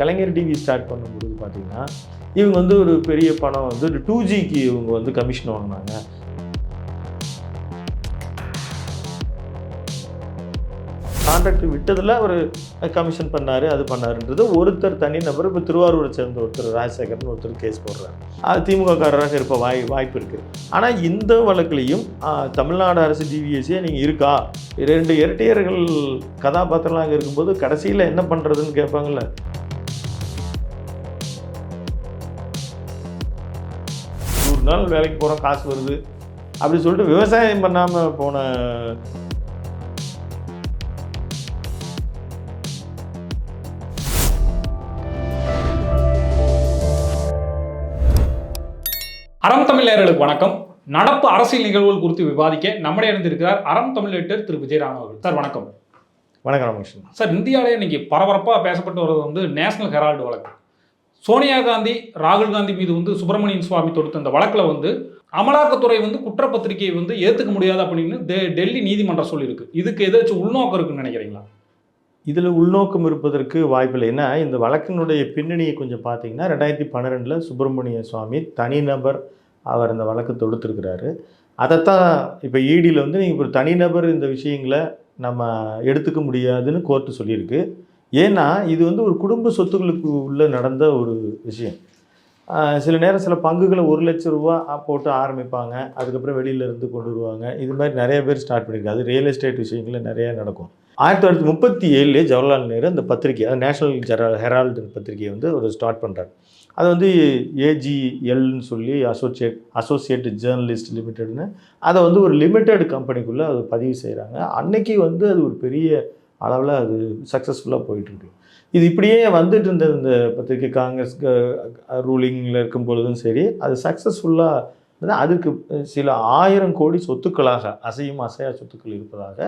கலைஞர் TV start பண்ணும்போது பார்த்தீங்கன்னா இவங்க வந்து ஒரு பெரிய பணம் வந்து டூ ஜிக்கு இவங்க வந்து கமிஷன் வாங்கினாங்க. கான்ட்ராக்ட் விட்டதில் அவர் கமிஷன் பண்ணார் அது பண்ணாருன்றது ஒருத்தர் தனிநபர் இப்போ திருவாரூரை சேர்ந்த ஒருத்தர் ராஜசேகர்னு ஒருத்தர் கேஸ் போடுறாரு. அது திமுககாரராக இருப்ப வாய் வாய்ப்பு இருக்குது ஆனால் இந்த வழக்குலையும் தமிழ்நாடு அரசு டிவிஎஸ்சியே நீங்கள் இருக்கா? ரெண்டு இரட்டையர்கள் கதாபாத்திரம்லாம் அங்கே இருக்கும்போது கடைசியில் என்ன பண்ணுறதுன்னு கேட்பாங்கல்ல. நாள் வேலைக்கு போகிறோம் காசு வருது. அப்படி சொல்லிட்டு விவசாயம் பண்ணாமல் போன அறம் தமிழ் நேயர்களுக்கு வணக்கம். நடப்பு அரசியல் நிகழ்வுகள் குறித்து விவாதிக்க நம்முடைய இணைந்திருக்கிறார் அறம் தமிழ் திரு விஜயராம் அவர்கள். சார் வணக்கம். வணக்கம் ராமகிருஷ்ணன். சார் இந்தியாவிலே இன்னைக்கு பரபரப்பாக பேசப்பட்டு வருவது வந்து நேஷனல் ஹெரால்டு வழக்கு. சோனியா காந்தி ராகுல் காந்தி மீது வந்து சுப்பிரமணியன் சுவாமி தொடுத்த இந்த வழக்கில் வந்து அமலாக்கத்துறை வந்து குற்றப்பத்திரிகையை வந்து ஏற்றுக்க முடியாது அப்படின்னு டெ- டெல்லி நீதிமன்றம் சொல்லியிருக்கு. இதுக்கு ஏதாச்சும் உள்நோக்கம் இருக்குன்னு நினைக்கிறீங்களா? இதில் உள்நோக்கம் இருப்பதற்கு வாய்ப்பில்லை. ஏன்னா இந்த வழக்கினுடைய பின்னணியை கொஞ்சம் பார்த்தீங்கன்னா ரெண்டாயிரத்தி பன்னிரெண்டில் சுப்பிரமணிய சுவாமி தனிநபர் அவர் இந்த வழக்கு தொடுத்திருக்கிறாரு. அதைத்தான் இப்போ ஈடியில் வந்து நீங்கள் ஒரு தனிநபர் இந்த விஷயங்களை நம்ம எடுத்துக்க முடியாதுன்னு கோர்ட்டு சொல்லியிருக்கு. ஏன்னா இது வந்து ஒரு குடும்ப சொத்துக்களுக்கு உள்ள நடந்த ஒரு விஷயம். சில நேரம் சில பங்குகளை ஒரு லட்ச ரூபா போட்டு ஆரம்பிப்பாங்க. அதுக்கப்புறம் வெளியில இருந்து கொண்டு வருவாங்க. இது மாதிரி நிறைய பேர் ஸ்டார்ட் பண்ணியிருக்காங்க அது ரியல் எஸ்டேட் விஷயங்களில் நிறைய நடக்கும். ஆயிரத்தி தொள்ளாயிரத்தி முப்பத்தி ஏழுலேயே ஜவஹர்லால் நேரு அந்த பத்திரிகை அது நேஷனல் ஜெரா ஹெரால்டு பத்திரிகையை வந்து ஒரு ஸ்டார்ட் பண்ணுறாரு அது வந்து ஏஜிஎல்னு சொல்லி அசோசியேட் அசோசியேட் ஜேர்னலிஸ்ட் லிமிடெட்னு அதை வந்து ஒரு லிமிட்டெட் கம்பெனிக்குள்ளே அது பதிவு செய்கிறாங்க அன்னைக்கு வந்து அது ஒரு பெரிய அளவில் அது சக்ஸஸ்ஃபுல்லாக போயிட்டுருக்கு. இது இப்படியே வந்துட்டு இருந்தது இந்த பத்திரிக்கை காங்கிரஸ் ரூலிங்கில் இருக்கும் பொழுதும் சரி அது சக்ஸஸ்ஃபுல்லாக அதுக்கு சில ஆயிரம் கோடி சொத்துக்களாக அசையும் அசையா சொத்துக்கள் இருப்பதாக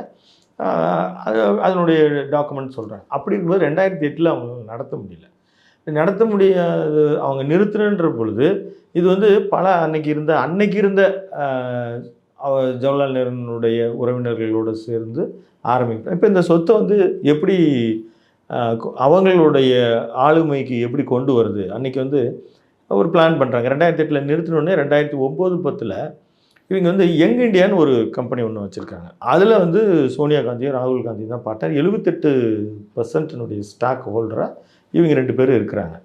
அது அதனுடைய டாக்குமெண்ட் சொல்கிறாங்க அப்படி இருக்கும்போது ரெண்டாயிரத்தி எட்டில் அவங்க நடத்த முடியல. நடத்த முடியாது அவங்க நிறுத்துறன்ற பொழுது இது வந்து பல அன்னைக்கு இருந்த அன்னைக்கு இருந்த ஜவஹர்லால் நேருனுடைய உறவினர்களோடு சேர்ந்து ஆரம்பிப்பேன் இப்போ இந்த சொத்தை வந்து எப்படி அவங்களுடைய ஆளுமைக்கு எப்படி கொண்டு வருது? அன்றைக்கி வந்து ஒரு பிளான் பண்ணுறாங்க ரெண்டாயிரத்தி எட்டில் நிறுத்தினோடனே ரெண்டாயிரத்தி ஒம்பது பத்தில் இவங்க வந்து யங் இண்டியான்னு ஒரு கம்பெனி ஒன்று வச்சுருக்காங்க. அதில் வந்து சோனியா காந்தியும் ராகுல் காந்தியும் தான் பார்த்தார். எழுபத்தெட்டு பர்சன்ட்டினுடைய ஸ்டாக் ஹோல்டராக இவங்க ரெண்டு பேரும் இருக்கிறாங்க.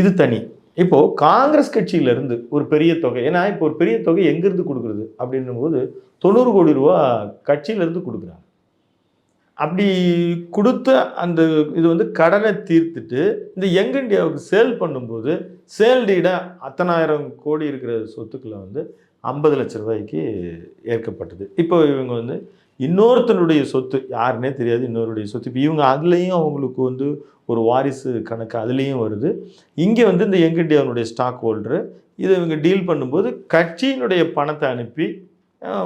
இது தனி. இப்போது காங்கிரஸ் கட்சியிலேருந்து ஒரு பெரிய தொகை ஏன்னா இப்போ ஒரு பெரிய தொகை எங்கேருந்து கொடுக்குறது அப்படின்னும் போது தொண்ணூறு கோடி ரூபா கட்சியிலேருந்து கொடுக்குறாங்க. அப்படி கொடுத்த அந்த இது வந்து கடனை தீர்த்துட்டு இந்த யங் இந்தியாவுக்கு சேல் பண்ணும்போது சேல் டீடாக அத்தனாயிரம் கோடி இருக்கிற சொத்துக்களை வந்து ஐம்பது லட்ச ரூபாய்க்கு ஏற்கப்பட்டது. இப்போ இவங்க வந்து இன்னொருத்தனுடைய சொத்து யாருன்னே தெரியாது இன்னொருடைய சொத்து. இப்போ இவங்க அதுலேயும் அவங்களுக்கு வந்து ஒரு வாரிசு கணக்கு அதுலேயும் வருது. இங்கே வந்து இந்த யங் இந்தியாவுடைய ஸ்டாக் ஹோல்டரு இதை இவங்க டீல் பண்ணும்போது கட்சியினுடைய பணத்தை அனுப்பி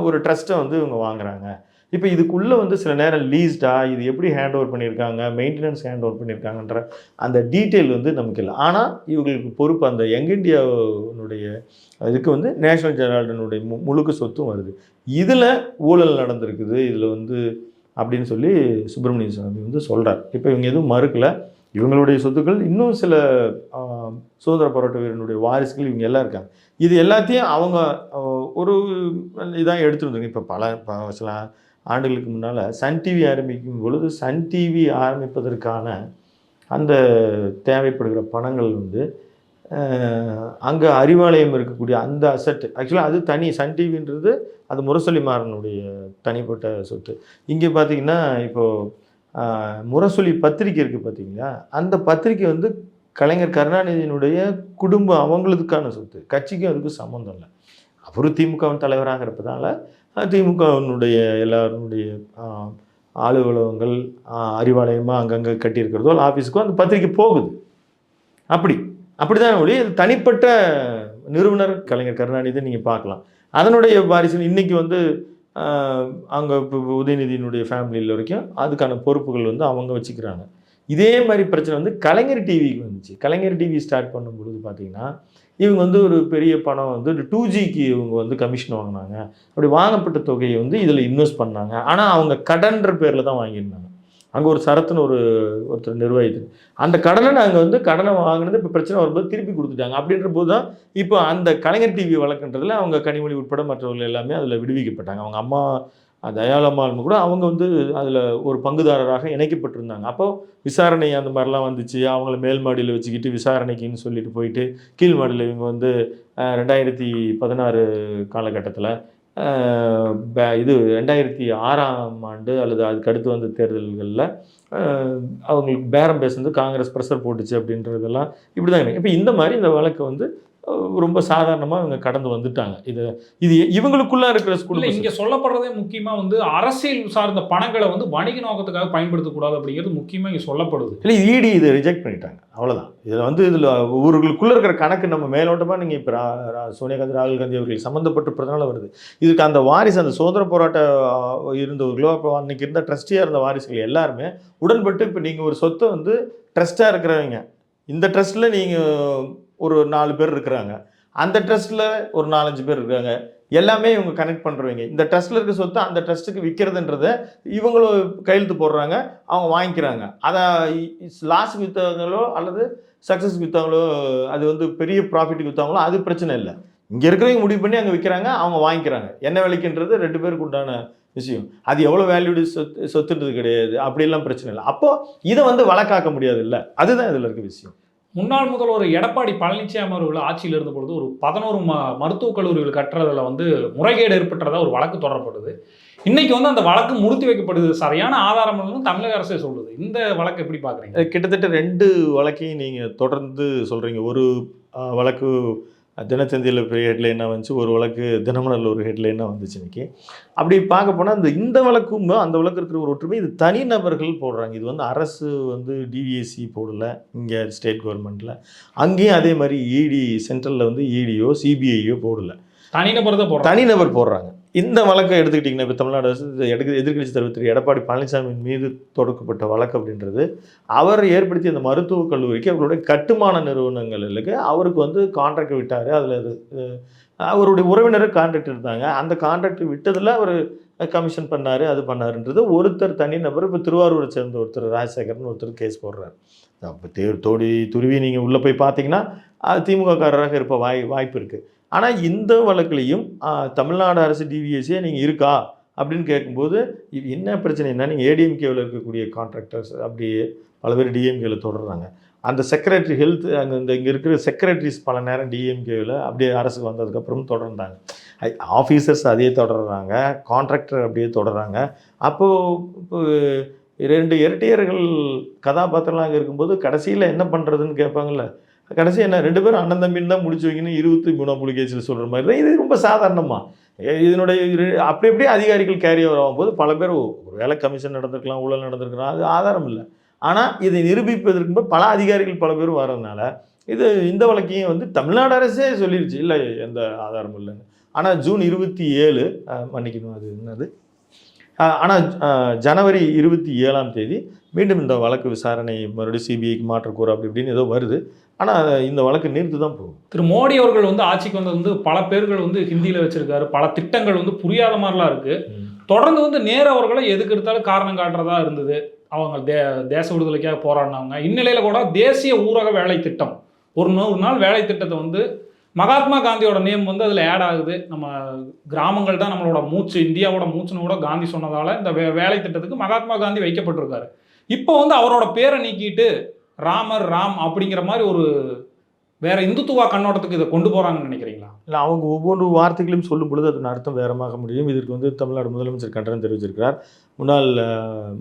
ஒரு ட்ரஸ்ட்டை வந்து இவங்க வாங்குறாங்க. இப்போ இதுக்குள்ளே வந்து சில நேரம் லீஸ்டா இது எப்படி ஹேண்ட் ஓவர் பண்ணியிருக்காங்க மெயின்டெனன்ஸ் ஹேண்ட் ஓவர் பண்ணியிருக்காங்கன்ற அந்த டீட்டெயில் வந்து நமக்கு இல்லை. ஆனால் இவங்களுக்கு பொறுப்பு அந்த யங் இந்தியாவுடைய இதுக்கு வந்து நேஷனல் ஜெனரல்டனுடைய மு முழுக்க சொத்தும் வருது. இதில் ஊழல் நடந்திருக்குது இதில் வந்து அப்படின்னு சொல்லி சுப்பிரமணிய சுவாமி வந்து சொல்கிறார் இப்போ இவங்க எதுவும் மறுக்கல. இவங்களுடைய சொத்துக்கள் இன்னும் சில சுதந்திர போராட்ட வீரனுடைய வாரிசுகள் இவங்க எல்லாம் இருக்காங்க. இது எல்லாத்தையும் அவங்க ஒரு இதாக எடுத்துட்டு இப்போ பல சில ஆண்டுகளுக்கு முன்னால் சன் டிவி ஆரம்பிக்கும் பொழுது சன் டிவி ஆரம்பிப்பதற்கான அந்த தேவைப்படுகிற பணங்கள் வந்து அங்கே அறிவாலயம் இருக்கக்கூடிய அந்த அசட்டு ஆக்சுவலாக அது தனி சன் டிவின்றது அது முரசொலி மாறனுடைய தனிப்பட்ட சொத்து. இங்கே பார்த்தீங்கன்னா இப்போது முரசொலி பத்திரிக்கை இருக்குது பார்த்திங்களா அந்த பத்திரிக்கை வந்து கலைஞர் கருணாநிதியினுடைய குடும்பம் அவங்களுக்கான சொத்து. கட்சிக்கும் அதுக்கும் சம்மந்தம் இல்லை. அவரும் திமுகவின் தலைவராக இருப்பதால் அதிமுகவினுடைய எல்லாருடைய அலுவலகங்கள் அறிவாலயமாக அங்கங்கே கட்டியிருக்கிறதோ இல்லை ஆஃபீஸுக்கோ அந்த பத்திரிக்கை போகுது. அப்படி. அப்படி தான் ஒழி இது தனிப்பட்ட நிறுவனர் கலைஞர் கருணாநிதி நீங்கள் பார்க்கலாம். அதனுடைய வாரிசு இன்றைக்கி வந்து அங்கே இப்போ உதயநிதியினுடைய ஃபேமிலியில் வரைக்கும் அதுக்கான பொறுப்புகள் வந்து அவங்க வச்சுக்கிறாங்க. இதே மாதிரி பிரச்சனை வந்து கலைஞர் டிவிக்கு வந்துச்சு. கலைஞர் டிவி ஸ்டார்ட் பண்ணும் பொழுது பார்த்தீங்கன்னா இவங்க வந்து ஒரு பெரிய பணம் வந்து டூ ஜிக்கு இவங்க வந்து கமிஷன் வாங்கினாங்க. அப்படி வாங்கப்பட்ட தொகையை வந்து இதில் இன்வெஸ்ட் பண்ணாங்க. ஆனால் அவங்க கடன்ற பேரில் தான் வாங்கியிருந்தாங்க. அங்கே ஒரு சரத்துன்னு ஒரு ஒருத்தர் நிர்வாகித்து அந்த கடனை நாங்கள் வந்து கடனை வாங்கினது இப்போ பிரச்சனை வரும்போது திருப்பி கொடுத்துட்டாங்க. அப்படின்ற போது தான் இப்போ அந்த கலைஞர் டிவி வழக்குன்றதுல அவங்க கனிமொழி உட்பட மற்றவர்கள் எல்லாமே அதில் விடுவிக்கப்பட்டாங்க. அவங்க அம்மா தயாளம்மாள்னு கூட அவங்க வந்து அதில் ஒரு பங்குதாரராக இணைக்கப்பட்டிருந்தாங்க. அப்போது விசாரணை அந்த மாதிரிலாம் வந்துச்சு. அவங்கள மேல் மாடியில் வச்சுக்கிட்டு விசாரணைக்குன்னு சொல்லிட்டு போயிட்டு கீழ் மாடியில் இவங்க வந்து ரெண்டாயிரத்தி பதினாறு காலகட்டத்தில் இது ரெண்டாயிரத்தி ஆறாம் ஆண்டு அல்லது அதுக்கு அடுத்து வந்த தேர்தல்களில் அவங்களுக்கு பேரம் பேசுனது காங்கிரஸ் ப்ரெஷர் போட்டுச்சு அப்படின்றதெல்லாம் இப்படி தான் இப்போ இந்த மாதிரி இந்த வழக்கு வந்து ரொம்ப சாதாரணமாக இவங்க கடந்து வந்துட்டாங்க. இது இது இவங்களுக்குள்ள இருக்கிற இல்ல ஸ்கூல் இங்க சொல்லப்படுறதே முக்கியமா வந்து அரசியல் சார்ந்த பணங்களை வந்து வணிக நோக்கத்துக்காக பயன்படுத்தக்கூடாது அப்படிங்கிறது முக்கியமா இங்க சொல்லப்படுது. இல்லை இடி இதை ரிஜெக்ட் பண்ணிட்டாங்க. அவ்வளோதான் இதில் வந்து இதில் ஊர்களுக்குள்ளே இருக்கிற கணக்கு நம்ம மேலோட்டமாக நீங்கள் இப்போ சோனியா காந்தி ராகுல் காந்தி அவர்கள் சம்மந்தப்பட்டிருப்பதனால வருது. இதுக்கு அந்த வாரிசு அந்த சுதந்திர போராட்ட இருந்தவர்களோ அப்போ அன்னைக்கு இருந்த ட்ரஸ்டியாக இருந்த வாரிசுகள் எல்லாருமே உடன்பட்டு இப்போ நீங்கள் ஒரு சொத்தை வந்து ட்ரஸ்ட்டாக இருக்கிறவங்க. இந்த ட்ரஸ்ட்டில் நீங்கள் ஒரு நாலு பேர் இருக்கிறாங்க. அந்த ட்ரஸ்ட்டில் ஒரு நாலஞ்சு பேர் இருக்காங்க. எல்லாமே இவங்க கனெக்ட் பண்ணுறவங்க இந்த ட்ரஸ்ட்டில் இருக்க சொத்தை அந்த ட்ரஸ்ட்டுக்கு விற்கிறதுன்றத இவங்களும் கையெழுத்து போடுறாங்க அவங்க வாங்கிக்கிறாங்க. அதை லாஸ் விற்றவங்களோ அல்லது சக்ஸஸ் விற்றவங்களோ அது வந்து பெரிய ப்ராஃபிட்டுக்கு விற்றவங்களோ அது பிரச்சனை இல்லை. இங்கே இருக்கிறவங்க முடிவு பண்ணி அங்கே விற்கிறாங்க அவங்க வாங்கிக்கிறாங்க. என்ன விலைக்குன்றது ரெண்டு பேருக்கு உண்டான விஷயம். அது எவ்வளோ வேல்யூடு சொத்து சொத்துன்றது கிடையாது. அப்படிலாம் பிரச்சனை இல்லை. அப்போது இதை வந்து வழக்காக்க முடியாது இல்லை அதுதான் இதில் இருக்க விஷயம். முன்னாள் முதல்வர் எடப்பாடி பழனிசாமி அவர்கள் ஆட்சியில் இருந்த பொழுது ஒரு பதினோரு ம மருத்துவக் கல்லூரிகள் கட்டுறதுல வந்து முறைகேடு ஏற்பட்டதாக ஒரு வழக்கு தொடரப்படுது இன்னைக்கு வந்து அந்த வழக்கு முடித்து வைக்கப்படுது. சரியான ஆதாரம் தமிழக அரசே சொல்லுது. இந்த வழக்கு எப்படி பார்க்குறீங்க கிட்டத்தட்ட ரெண்டு வழக்கையும் நீங்கள் தொடர்ந்து சொல்கிறீங்க ஒரு வழக்கு தினத்தந்தியில் பெரிய ஹெட்லைனாக வந்துச்சு. ஒரு வழக்கு தினமலரில் ஒரு ஹெட்லைனாக வந்துச்சு இன்னைக்கு. அப்படி பார்க்க போனால் இந்த இந்த வழக்கும் அந்த வழக்கு இருக்கிற ஒரு ஒற்றுமை இது தனிநபர்கள் போடுறாங்க. இது வந்து அரசு வந்து டிவிஎஸ்சி போடல இங்கே ஸ்டேட் கவர்மெண்ட்டில் அங்கேயும் அதே மாதிரி இடி சென்ட்ரலில் வந்து இடியோ சிபிஐயோ போடல. தனிநபர் தான் தனிநபர் போடுறாங்க. இந்த வழக்கை எடுத்துக்கிட்டிங்கன்னா இப்போ தமிழ்நாடு அரசு எடுக்க எதிர்க்கட்சி தலைவர் திரு எடப்பாடி பழனிசாமி மீது தொடுக்கப்பட்ட வழக்கு அப்படின்றது அவர் ஏற்படுத்திய அந்த மருத்துவக் கல்லூரிக்கு அவருடைய கட்டுமான நிறுவனங்களுக்கு அவருக்கு வந்து கான்ட்ராக்ட் விட்டார். அதில் அது அவருடைய உறவினர் கான்ட்ராக்ட் இருந்தாங்க அந்த கான்ட்ராக்ட் விட்டதில் அவர் கமிஷன் பண்ணார் அது பண்ணாருன்றது ஒருத்தர் தனிநபர் இப்போ திருவாரூரை சேர்ந்த ஒருத்தர் ராஜசேகர்னு ஒருத்தர் கேஸ் போடுறாரு. அப்போ தே தோடி துருவி நீங்கள் உள்ளே போய் பார்த்தீங்கன்னா திமுககாரராக இருப்ப வாய் வாய்ப்பு இருக்குது ஆனால் இந்த வழக்குலையும் தமிழ்நாடு அரசு டிவிஎஸ்சியே நீங்கள் இருக்கா? அப்படின்னு கேட்கும்போது என்ன பிரச்சனைனா நீங்கள் ஏடிஎம்கேவில் இருக்கக்கூடிய கான்ட்ராக்டர்ஸ் அப்படியே பல பேர் டிஎம்கேவில் தொடர்றாங்க. அந்த செக்ரட்டரி ஹெல்த் அங்கே இந்த இங்கே இருக்கிற செக்ரட்டரிஸ் பல நேரம் டிஎம்கேவில் அப்படியே அரசுக்கு வந்ததுக்கப்புறம் தொடர்ந்தாங்க. ஆஃபீஸர்ஸ் அதே தொடர்றாங்க கான்ட்ராக்டர் அப்படியே தொடர்றாங்க. அப்போது இப்போ இரட்டையர்கள் கதாபாத்திரம்லாம் அங்கே இருக்கும்போது கடைசியில் என்ன பண்ணுறதுன்னு கேட்பாங்கல்ல? கடைசி என்ன? ரெண்டு பேரும் அண்ணன் தம்பின்னு தான் முடிச்சு வைக்கணும் இருபத்தி மூணாம் புலிகேசியில் சொல்கிற மாதிரி தான். இது ரொம்ப சாதாரணமாக இதனுடைய இரு- அப்படி அப்படியே அதிகாரிகள் கேரி ஓவர் ஆகும்போது பல பேர் ஒரு வேலை கமிஷன் நடந்திருக்கலாம் ஊழல் நடந்திருக்கலாம் அது ஆதாரம் இல்லை. ஆனால் இதை நிரூபிப்பதற்கு பல அதிகாரிகள் பல பேர் வரதுனால இது இந்த வழக்கையும் வந்து தமிழ்நாடு அரசே சொல்லிருச்சு. இல்லை எந்த ஆதாரமும் இல்லைன்னு. ஆனால் ஜூன் இருபத்தி ஏழு மன்னிக்கணும் அது என்னது? ஆனால் ஜனவரி இருபத்தி ஏழாம் தேதி மீண்டும் இந்த வழக்கு விசாரணை மறுபடியும் சிபிஐக்கு மாற்றக்கூறு அப்படி இப்படின்னு ஏதோ வருது. ஆனால் இந்த வழக்கு நீர்த்து தான் போகும். திரு மோடி அவர்கள் வந்து ஆட்சிக்கு வந்தது வந்து பல பேர்கள் வந்து ஹிந்தியில வச்சிருக்காரு. பல திட்டங்கள் வந்து புரியாத மாதிரிலாம் இருக்கு. தொடர்ந்து வந்து நேரு அவர்களை எதுக்கு எடுத்தாலும் காரணம் காட்டுறதா இருந்தது. அவங்க தே தேச விடுதலைக்காக போராடினவங்க. இந்நிலையில கூட தேசிய ஊரக வேலை திட்டம். ஒரு நூறு நாள் வேலை திட்டத்தை வந்து மகாத்மா காந்தியோட நேம் வந்து அதில் ஆட் ஆகுது. நம்ம கிராமங்கள் தான் நம்மளோட மூச்சு இந்தியாவோட மூச்சுன்னு கூட காந்தி சொன்னதால இந்த வே வேலை திட்டத்துக்கு மகாத்மா காந்தி வைக்கப்பட்டிருக்காரு. இப்போ வந்து அவரோட பேரை நீக்கிட்டு ராமர் ராம் அப்படிங்கிற மாதிரி ஒரு வேற இந்துத்துவா கண்ணோட்டத்துக்கு இதை கொண்டு போறாங்கன்னு நினைக்கிறீங்களா? இல்லை அவங்க ஒவ்வொரு வார்த்தைகளையும் சொல்லும் பொழுது அதன் அர்த்தம் வேறமாக முடியும். இதற்கு வந்து தமிழ்நாடு முதலமைச்சர் கண்டனம் தெரிவிச்சிருக்கிறார் முன்னாள்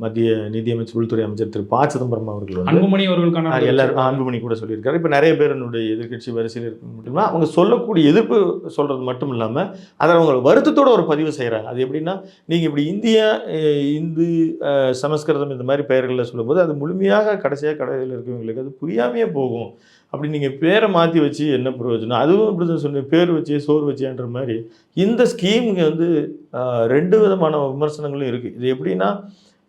மத்திய நிதியமைச்சர் உள்துறை அமைச்சர் திரு. ப. சிதம்பரம் அவர்கள் அன்புமணி அவர்களுக்கான எல்லாரும் அன்புமணி கூட சொல்லியிருக்காரு. இப்போ நிறைய பேர் என்னுடைய எதிர்க்கட்சி வரிசையில் இருக்க முடியுமா? அவங்க சொல்லக்கூடிய எதிர்ப்பு சொல்கிறது மட்டும் இல்லாமல் அதை அவங்க வருத்தத்தோட ஒரு பதிவு செய்கிறாங்க அது எப்படின்னா நீங்கள் இப்படி இந்தியா இந்து சமஸ்கிருதம் இந்த மாதிரி பெயர்களில் சொல்லும்போது அது முழுமையாக கடைசியாக கடையில் இருக்கவங்களுக்கு அது புரியாமையே போகும். அப்படி நீங்கள் பேரை மாற்றி வச்சு என்ன பிரயோஜனம்? அதுவும் இப்படி தான் சொன்னேன் பேர் வச்சு சோறு வச்சேன்ற மாதிரி. இந்த ஸ்கீமுக்கு வந்து ரெண்டு விதமான விமர்சனங்களும் இருக்குது இது எப்படின்னா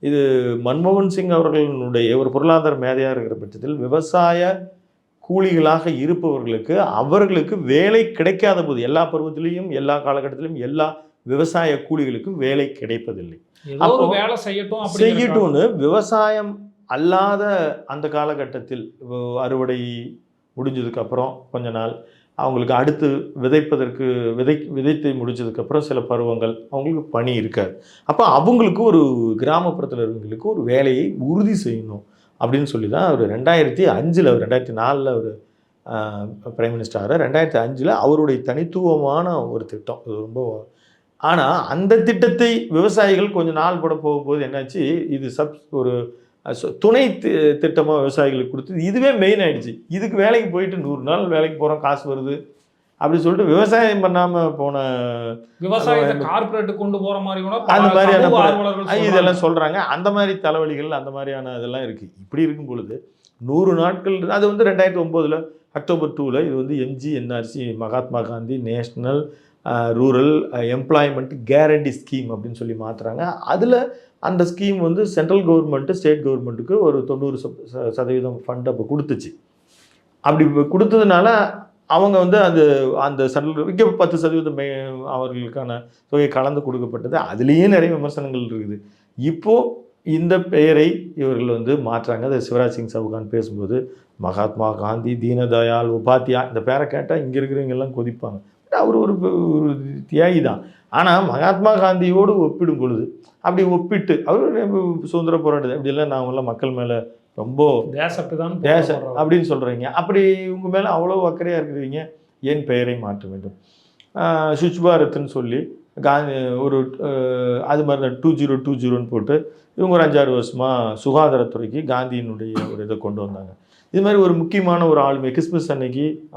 இது மன்மோகன் சிங் அவர்களுடைய ஒரு பொருளாதார மேதையாக இருக்கிற பட்சத்தில் விவசாய கூலிகளாக இருப்பவர்களுக்கு அவர்களுக்கு வேலை கிடைக்காத போது எல்லா பருவத்திலையும் எல்லா காலகட்டத்திலும் எல்லா விவசாய கூலிகளுக்கும் வேலை கிடைப்பதில்லை. அப்போ வேலை செய்யட்டும் செய்யட்டும்னு விவசாயம் அல்லாத அந்த காலகட்டத்தில் அறுவடை முடிஞ்சதுக்கப்புறம் கொஞ்ச நாள். அவங்களுக்கு அடுத்து விதைப்பதற்கு விதை விதைத்து முடிச்சதுக்கப்புறம் சில பருவங்கள் அவங்களுக்கு பணி இருக்காது. அப்போ அவங்களுக்கு ஒரு கிராமப்புறத்தில் இருக்கவங்களுக்கு ஒரு வேலையை உறுதி செய்யணும் அப்படின்னு சொல்லி தான் அவர் ரெண்டாயிரத்தி அஞ்சில் அவர் ரெண்டாயிரத்தி நாலில் அவர் பிரைம் மினிஸ்டர் ரெண்டாயிரத்தி அஞ்சில் அவருடைய தனித்துவமான ஒரு திட்டம். இது ரொம்ப ஆனால் அந்த திட்டத்தை விவசாயிகள் கொஞ்சம் நாள் கூட போகும்போது என்னாச்சு இது சப் ஒரு துணை திட்டமாக விவசாயிகளுக்கு கொடுத்து இதுவே மெயின் ஆயிடுச்சு. இதுக்கு வேலைக்கு போயிட்டு நூறு நாள் வேலைக்கு போகிறோம் காசு வருது அப்படி சொல்லிட்டு விவசாயம் பண்ணாமல் போன விவசாயத்தை கார்ப்பரேட் கொண்டு போற மாதிரி கூட அந்த மாதிரியான. இதெல்லாம் சொல்கிறாங்க அந்த மாதிரி தலைவலிகள் அந்த மாதிரியான இதெல்லாம் இருக்குது இப்படி இருக்கும் பொழுது நூறு நாட்கள் அது வந்து ரெண்டாயிரத்தி ஒம்போதில் அக்டோபர் டூவில் இது வந்து MG NRC Mahatma Gandhi national rural employment guarantee scheme அப்படின்னு சொல்லி மாற்றுறாங்க அதில் அந்த ஸ்கீம் வந்து சென்ட்ரல் கவர்மெண்ட்டு ஸ்டேட் கவர்மெண்ட்டுக்கு ஒரு தொண்ணூறு ச- சதவீதம் ஃபண்ட் அப்போ கொடுத்துச்சு. அப்படி கொடுத்ததுனால அவங்க வந்து அது அந்த சென்ட்ரல் இங்கே பத்து சதவீதம் மே- அவர்களுக்கான தொகை கலந்து கொடுக்கப்பட்டது. அதுலேயும் நிறைய விமர்சனங்கள் இருக்குது. இப்போது இந்த பெயரை இவர்கள் வந்து மாற்றுறாங்க. அது சிவராஜ் சிங் சவுகான் பேசும்போது மகாத்மா காந்தி தீனதயாள் உபாத்யா இந்த பேரை கேட்டால் இங்கே இருக்கிறவங்க எல்லாம் கொதிப்பாங்க. அவர் ஒரு ஒரு தியாகி தான். ஆனால் மகாத்மா காந்தியோடு ஒப்பிடும் பொழுது அப்படி ஒப்பிட்டு அவர் சுதந்திர போராட்டத்தை அப்படியெல்லாம் நாங்களாம் மக்கள் மேலே ரொம்ப தேசப்பிதான் தேச போராடுறவர். அப்படின்னு சொல்கிறீங்க அப்படி உங்கள் மேலே அவ்வளோ அக்கறையாக இருக்கிறீங்க ஏன் பெயரை மாற்ற வேண்டும்? சுவிட்ச் பாரத்னு சொல்லி காந்தி ஒரு அது மாதிரி தான் டூ ஜீரோ டூ ஜீரோன்னு போட்டு இவங்க ஒரு அஞ்சாறு வருஷமாக சுகாதாரத்துறைக்கு காந்தியினுடைய ஒரு இதை கொண்டு வந்தாங்க. இது மாதிரி ஒரு முக்கியமான ஒரு ஆளுமை கிறிஸ்மஸ் அன்னைக்கு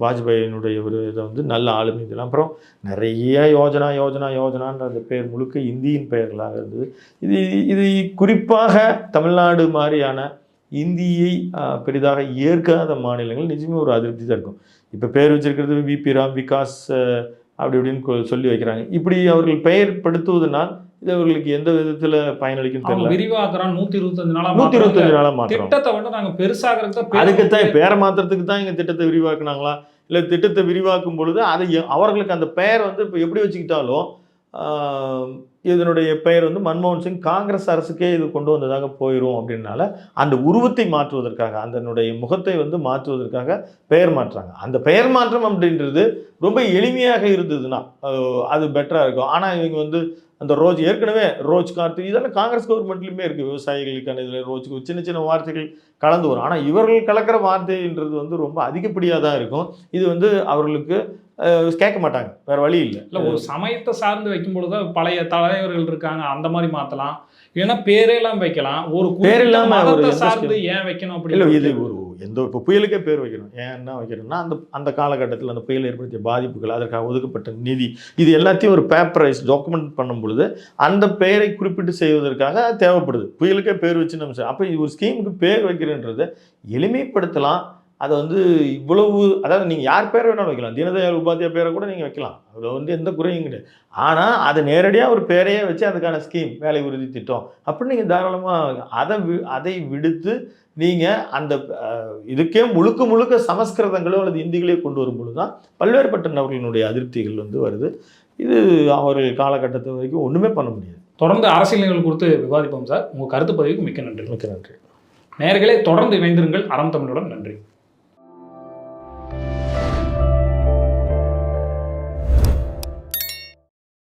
வாஜ்பாயினுடைய ஒரு இதை வந்து நல்ல ஆளுமை இதெல்லாம். அப்புறம் நிறைய யோஜனா யோஜனா யோஜனான்ற அந்த பேர் முழுக்க இந்தியின் பெயர்களாக இருந்தது. இது இது குறிப்பாக தமிழ்நாடு மாதிரியான இந்தியை பெரிதாக ஏற்காத மாநிலங்கள் நிஜமே ஒரு அதிருப்தி தான் இருக்கும். இப்போ பேர் வச்சிருக்கிறது விபி ராம் விகாஸ் அப்படி இப்படின்னு கொ- சொல்லி வைக்கிறாங்க. இப்படி அவர்கள் பெயர் படுத்துவதனால் இது அவர்களுக்கு எந்த விதத்தில் பயனளிக்கும் தெரியல. விரிவாக்குறான் நூத்தி இருபத்தஞ்சு நாளா மாத்துறாங்க. இருபத்தஞ்சு நாளாக மாற்றம் திட்டத்தை வந்து நாங்க பெருசாகிறதுக்கு தான் பேர் மாத்துறதுக்கு தான் இங்கே திட்டத்தை விரிவாக்குனாங்களா? இல்லை திட்டத்தை விரிவாக்கும் பொழுது அதை அவர்களுக்கு அந்த பெயர் வந்து இப்போ எப்படி வச்சுக்கிட்டாலும் இதனுடைய பெயர் வந்து மன்மோகன் சிங் காங்கிரஸ் அரசுக்கே இது கொண்டு வந்ததாக போயிடும் அப்படின்னால அந்த உருவத்தை மாற்றுவதற்காக அதனுடைய முகத்தை வந்து மாற்றுவதற்காக பெயர் மாற்றுறாங்க. அந்த பெயர் மாற்றம் அப்படின்றது ரொம்ப எளிமையாக இருந்ததுன்னா அது பெட்டராக இருக்கும். ஆனால் இவங்க வந்து அந்த ரோஜ் ஏற்கனவே ரோஜ் கார்த்திக் இதெல்லாம் காங்கிரஸ் கவர்மெண்ட்லையுமே இருக்குது விவசாயிகளுக்கான இதில் ரோஜ் சின்ன சின்ன வார்த்தைகள் கலந்து வரும். ஆனால் இவர்கள் கலக்கிற வார்த்தைன்றது வந்து ரொம்ப அதிகப்படியாக தான் இருக்கும். இது வந்து அவர்களுக்கு கேட்க மாட்டாங்க. வேற வழி இல்லை. இல்ல ஒரு சமயத்தை சார்ந்து வைக்கும் பொழுது பழைய தலைவர்கள் இருக்காங்க அந்த மாதிரி மாத்தலாம். இல்லைன்னா பேரே எல்லாம் வைக்கலாம். ஒரு பேர் இல்லாம ஒரு மதத்தை எந்த சார்ந்து ஏன் வைக்கணும் இல்லை இது ஒரு எந்த இப்போ புயலுக்கே பேர் வைக்கணும். ஏன் என்ன வைக்கணும்னா அந்த அந்த காலகட்டத்தில் அந்த புயல் ஏற்படுத்திய பாதிப்புகள் அதற்காக ஒதுக்கப்பட்ட நிதி இது எல்லாத்தையும் ஒரு பேப்பரைஸ் டாக்குமெண்ட் பண்ணும் பொழுது அந்த பெயரை குறிப்பிட்டு செய்வதற்காக தேவைப்படுது. புயலுக்கே பேர் வச்சு நம்ம அப்போ ஒரு ஸ்கீமுக்கு பேர் வைக்கிறேன்றதை எளிமைப்படுத்தலாம். அதை வந்து இவ்வளவு அதாவது நீங்கள் யார் பேரை வேணாலும் வைக்கலாம். தீனதயாள் உபாத்தியா பேரை கூட நீங்கள் வைக்கலாம். அதில் வந்து எந்த குறையும் கிடையாது. ஆனால் அதை நேரடியாக ஒரு பேரையே வச்சு அதுக்கான ஸ்கீம் வேலை உறுதி திட்டம் அப்படின்னு நீங்கள் தாராளமாக அதை வி- அதை விடுத்து நீங்கள் அந்த இதுக்கே முழுக்க முழுக்க சமஸ்கிருதங்களோ அல்லது இந்திகளே கொண்டு வரும் பொழுது தான் பல்வேறுபட்ட நபர்களினுடைய அதிருப்திகள் வந்து வருது. இது அவர்கள் காலகட்டத்து வரைக்கும் ஒன்றுமே பண்ண முடியாது. தொடர்ந்து அரசியல் நிகழ்வு குறித்து விவாதிப்போம் சார். உங்க கருத்து பதிவுக்கு மிக்க நன்றி. மிக்க நன்றி. நேயர்களே தொடர்ந்து இணைந்திருங்கள். அறம் தமிழுடன் நன்றி.